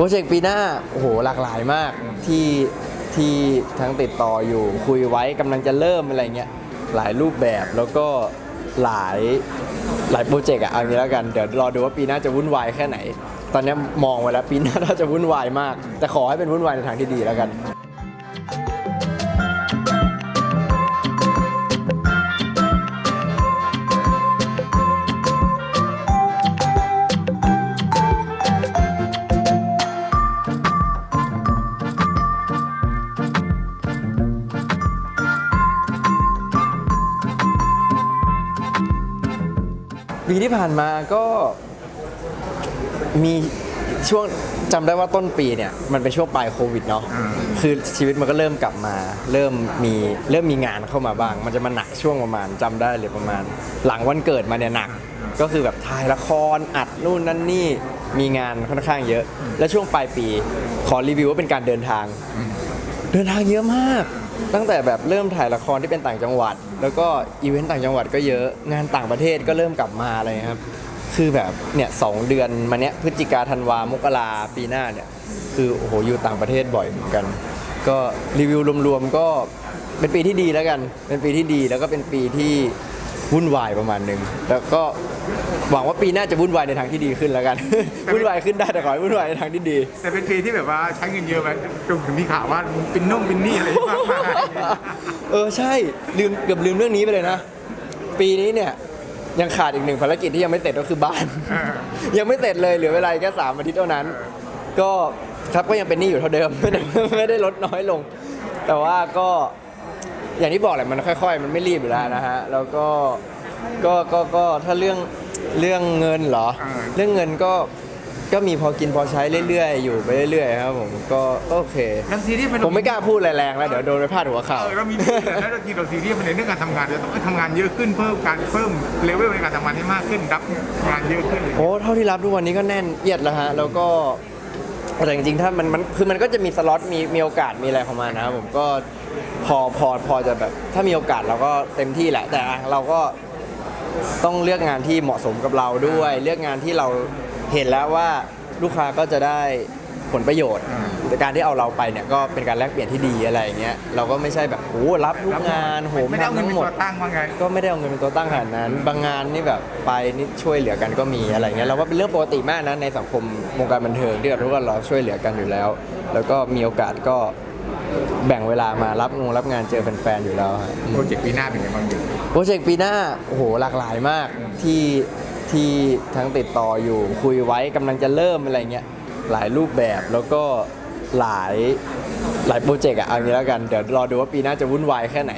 รเจกต์ปีหน้าโอ้โหหลากหลายมากที่ที่ทั้งติดต่ออยู่คุยไว้กำลังจะเริ่มอะไรเงี้ยหลายรูปแบบแล้วก็หลายหลายโปรเจกต์อะเอางี้แล้วกันเดี๋ยวรอดูว่าปีหน้าจะวุ่นวายแค่ไหน ตอนนี้มองไว้แล้วปีหน้าน่าจะวุ่นวายมาก แต่ขอให้เป็นวุ่นวายในทางที่ดีแล้วกัน ปีที่ผ่านมาก็มีช่วงจำได้ว่าต้นปีเนี่ยมันเป็นช่วงปลายโควิดเนาะอ่าคือชีวิตมันก็เริ่มกลับมา เริ่มมีเริ่มมีงานเข้ามาบ้าง มันจะมาหนักช่วงประมาณจำได้เลยประมาณ หลังวันเกิดมาเนี่ยหนัก ก็คือแบบถ่ายละครอัดนู่นนั่นนี่มีงานค่อนข้างเยอะ และช่วงปลายปีขอรีวิวว่าเป็นการเดินทาง เดินทางเยอะมาก ตั้งแต่แบบเริ่มถ่ายละครที่เป็นต่างจังหวัด แล้วก็อีเวนต์ต่างจังหวัดก็เยอะงานต่างประเทศก็เริ่มกลับมาอะไรครับ คือแบบเนี่ยสองเดือนมาเนี้ยพฤศจิกาธันวามกราปีหน้าเนี่ย คือโอ้โหอยู่ต่างประเทศบ่อยเหมือนกัน ก็รีวิวรวมๆก็เป็นปีที่ดีแล้วกัน เป็นปีที่ดีแล้วก็เป็นปีที่วุ่นวายประมาณหนึ่งแล้วก็ หวังว่าปีหน้าจะวุ่นวายในทางที่ดีขึ้นแล้วกัน วุ่นวายขึ้นได้แต่ขอให้วุ่นวายในทางที่ดี แต่เป็นปีที่แบบว่าใช้เงินเยอะไหมจนถึงมีข่าวว่าเป็นนุ่มเป็นหนี่อะไรมากมายเออใช่ลืมเกือบลืมเรื่องนี้ไปเลยนะ ปีนี้เนี่ยยังขาดอีกหนึ่งภารกิจที่ยังไม่เสร็จก็คือบ้านเออยังไม่เสร็จเลยเหลือเวลาอีกแค่สามอาทิตย์เท่านั้น ก็ครับก็ยังเป็นหนี้อยู่เท่าเดิมไม่ได้ไม่ได้ลดน้อยลง แต่ว่าก็อย่างที่บอกแหละมันค่อย ๆ มันไม่รีบอยู่แล้วนะฮะแล้วก็ก็ก็ก็ถ้าเรื่อง เรื่องเงินเหรอเรื่องเงินก็ก็มีพอกินพอใช้เรื่อยๆ อยู่ไปเรื่อยๆครับผมก็ก็โอเค แล้วซีรีส์มันผมไม่กล้าพูดแรงๆแล้วเดี๋ยวโดนไปพาดหัวข่าว เออเรามีแล้วเราจริงเราซีรีส์มันในเรื่องการทำงานเราต้องทำงานเยอะขึ้นเพิ่มการเพิ่มเลเวลในการทำงานให้มากขึ้นรับงานเยอะขึ้นเลย โอ้เท่าที่รับทุกวันนี้ก็แน่นเอียดแล้วฮะ แล้วก็แต่จริงๆ ถ้ามันมันคือมันก็จะมีสล็อตมีมีโอกาสมีอะไรของมันนะครับผมก็พอพอพอจะแบบ ถ้ามีโอกาสเราก็เต็มที่แหละ แต่เราก็ ต้องเลือกงานที่เหมาะสมกับเราด้วย เลือกงานที่เราเห็นแล้วว่าลูกค้าก็จะได้ผลประโยชน์แต่การที่เอาเราไปเนี่ยก็เป็นการแลกเปลี่ยนที่ดีอะไรอย่างเงี้ยเราก็ไม่ใช่แบบโอ้รับทุกงานโหมไม่ได้เอาทำเงินทั้เป็นงหมด ตัวตั้งว่าไง ก็ไม่ได้เอาเงินเป็นตัวตั้งขนาดนั้น บางงานนี่แบบไปนี่ช่วยเหลือกันก็มีอะไรเงี้ยเราว่าเป็นเรื่องปกติมากนะในสังคมวงการบันเทิงที่แบบทุกคนเราช่วยเหลือกันอยู่แล้ว แล้วก็มีโอกาสก็ แบ่งเวลามารับงงรับงานเจอแฟนๆอยู่แล้วฮะโปรเจกต์ปีหน้าเป็นยังไงบ้างอยู่โปรเจกต์ปีหน้าโอ้โหหลากหลายมากที่ที่ทั้งติดต่ออยู่คุยไว้กำลังจะเริ่มอะไรเงี้ยหลายรูปแบบแล้วก็หลายหลายโปรเจกต์อะเอางี้แล้วกันเดี๋ยวรอดูว่าปีหน้าจะวุ่นวายแค่ไหน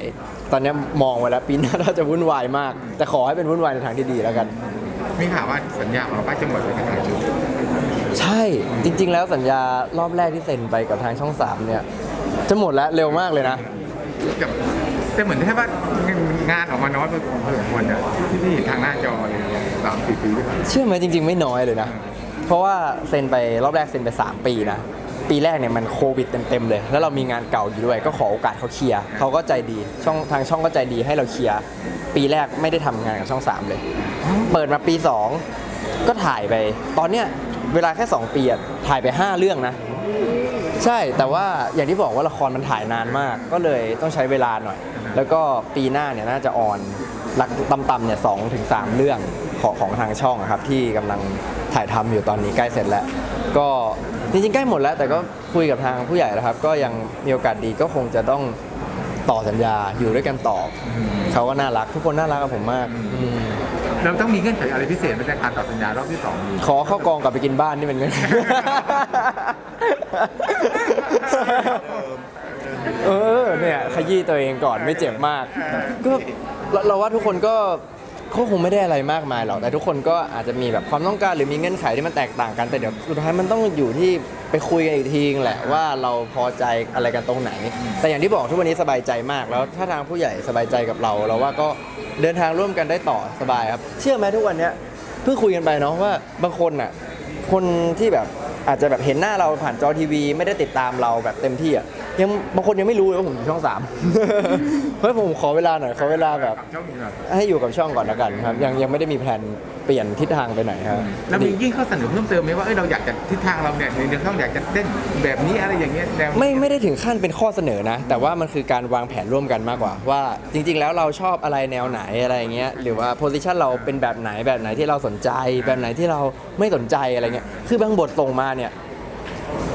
ตอนนี้มองไว้แล้วปีหน้าน่าจะวุ่นวายมาก แต่ขอให้เป็นวุ่นวายในทางที่ดีแล้วกัน มีข่าวว่าสัญญาของเราป้าจะหมดเลยทั้งชุดใช่จริง ๆ แล้วสัญญารอบแรกที่เซ็นไปกับทางช่อง3เนี่ย จะหมดแล้วเร็วมากเลยนะกับแต่เหมือนแค่ว่างานออกมาน้อยพอสมควรอะที่ที่เห็นทางหน้าจออะไรอย่างเงี้ยสามสี่ปีที่ผ่านมา เชื่อไหมจริง ๆ ไม่น้อยเลยนะ เพราะว่าเซ็นไปรอบแรกเซ็นไป 3 ปีนะ ปีแรกเนี่ยมันโควิดเต็มๆเลย แล้วเรามีงานเก่าอยู่ด้วย ก็ขอโอกาสเขาเคลียร์เขาก็ใจดีช่องทางช่องก็ใจดีให้เราเคลียร์ปีแรกไม่ได้ทำงานกับช่อง 3 เลย เปิดมาปี 2 ก็ถ่ายไป ตอนเนี้ยเวลาแค่ 2 ปีอะถ่ายไป 5 เรื่องนะ ใช่แต่ว่าอย่างที่บอกว่าละครมันถ่ายนานมาก ก็เลยต้องใช้เวลาหน่อย แล้วก็ปีหน้าเนี่ยน่าจะออนหลักต่ำๆเนี่ยสองถึงสามเรื่องของของทางช่องอะครับที่กำลังถ่ายทำอยู่ตอนนี้ใกล้เสร็จแล้ว ก็จริงๆใกล้หมดแล้ว แต่ก็คุยกับทางผู้ใหญ่แล้วครับ ก็ยังมีโอกาสดีก็คงจะต้องต่อสัญญาอยู่ด้วยกันต่ออเขาก็น่ารักทุกคนน่ารักกับผมมากอืม เราต้องมีเงื่อนไขอะไรพิเศษในการต่อสัญญารอบที่สองอยู่ขอเข้ากองกลับไปกินบ้านนี่เป็นเงิน เออเนี่ยขยี้ตัวเองก่อนไม่เจ็บมาก ก็เราเราว่าทุกคนก็เขาคงไม่ได้อะไรมากมายหรอกแต่ทุกคนก็อาจจะมีแบบความต้องการหรือมีเงื่อนไขที่มันแตกต่างกันแต่เดี๋ยวสุดท้ายมันต้องอยู่ที่ไปคุยกันอีกทีแหละว่าเราพอใจอะไรกันตรงไหน แต่อย่างที่บอกทุกวันนี้สบายใจมากแล้วถ้าทางผู้ใหญ่สบายใจกับเรา เราว่าก็เดินทางร่วมกันได้ต่อสบายครับ เชื่อไหมทุกวันเนี้ยเพิ่งคุยกันไปเนาะว่าบางคนอะคนที่แบบ อาจจะแบบเห็นหน้าเราผ่านจอทีวี ไม่ได้ติดตามเราแบบเต็มที่อะ ยังบางคนยังไม่รู้เลยว่าผมอยู่ช่องสามเฮ้ยผมขอเวลาหน่อยขอเวลาแบบ ช่องนี้หน่อยให้อยู่กับช่องก่อนแล้วกันครับ ยังยังไม่ได้มีแผนเปลี่ยนทิศทางไปไหนครับแล้วมียิ่งเข้าเสนอเพิ่มเติมไหมว่าเอ้ยเราอยากจะทิศทางเราเนี่ยในช่องอยากจะเล่นแบบนี้อะไรอย่างเงี้ยแนวไม่ไม่ได้ถึงขั้นเป็นข้อเสนอนะ แต่ว่ามันคือการวางแผนร่วมกันมากกว่า ว่าจริง ๆ แล้วเราชอบอะไรแนวไหนอะไรอย่างเงี้ยหรือว่าโพสิชันเราเป็นแบบไหนแบบไหนที่เราสนใจ แบบไหนที่เราไม่สนใจอะไรเงี้ยคือบางบทส่งมาเนี่ย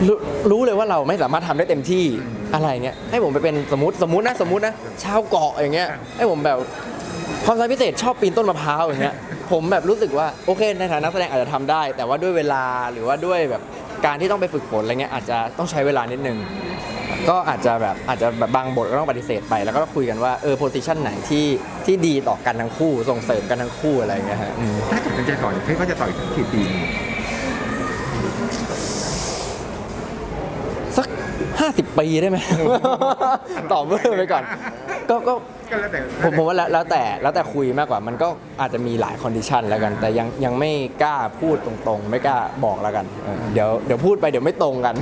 รรู้เลยว่าเราไม่สามารถทำได้เต็มที่อะไรเงี้ยให้ผมไปเป็นสมมติสมมตินะสมมตินะชาวเกาะอย่างเงี้ยให้ผมแบบความสามารถพิเศษชอบปีนต้นมะพร้าวอย่างเงี้ยผมแบบรู้สึกว่าโอเคในฐานะนักแสดงอาจจะทำได้ แต่ว่าด้วยเวลาหรือว่าด้วยแบบการที่ต้องไปฝึกฝนอะไรเงี้ยอาจจะต้องใช้เวลานิดนึงก็อาจจะแบบอาจจะแบบบางบทก็ต้องปฏิเสธไป แล้วก็คุยกันว่าเออโพสิชันไหนที่ที่ดีต่อกันทั้งคู่ส่งเสริมกันทั้งคู่อะไรเงี้ยฮะถ้าตัดสินใจต่อยคิดว่าจะต่อยกี่ปี สัก 50 ปีได้ไหม ตอบเบอร์ไปก่อน ก็ก็ก็แล้วแต่ผมผมว่าแล้วแล้วแต่แล้วแต่คุยมากกว่า มันก็อาจจะมีหลายคอนดิชันแล้วกัน แต่ยังยังไม่กล้าพูดตรงๆ ไม่กล้าบอกแล้วกันเออเดี๋ยวเดี๋ยวพูดไปเดี๋ยวไม่ตรงกัน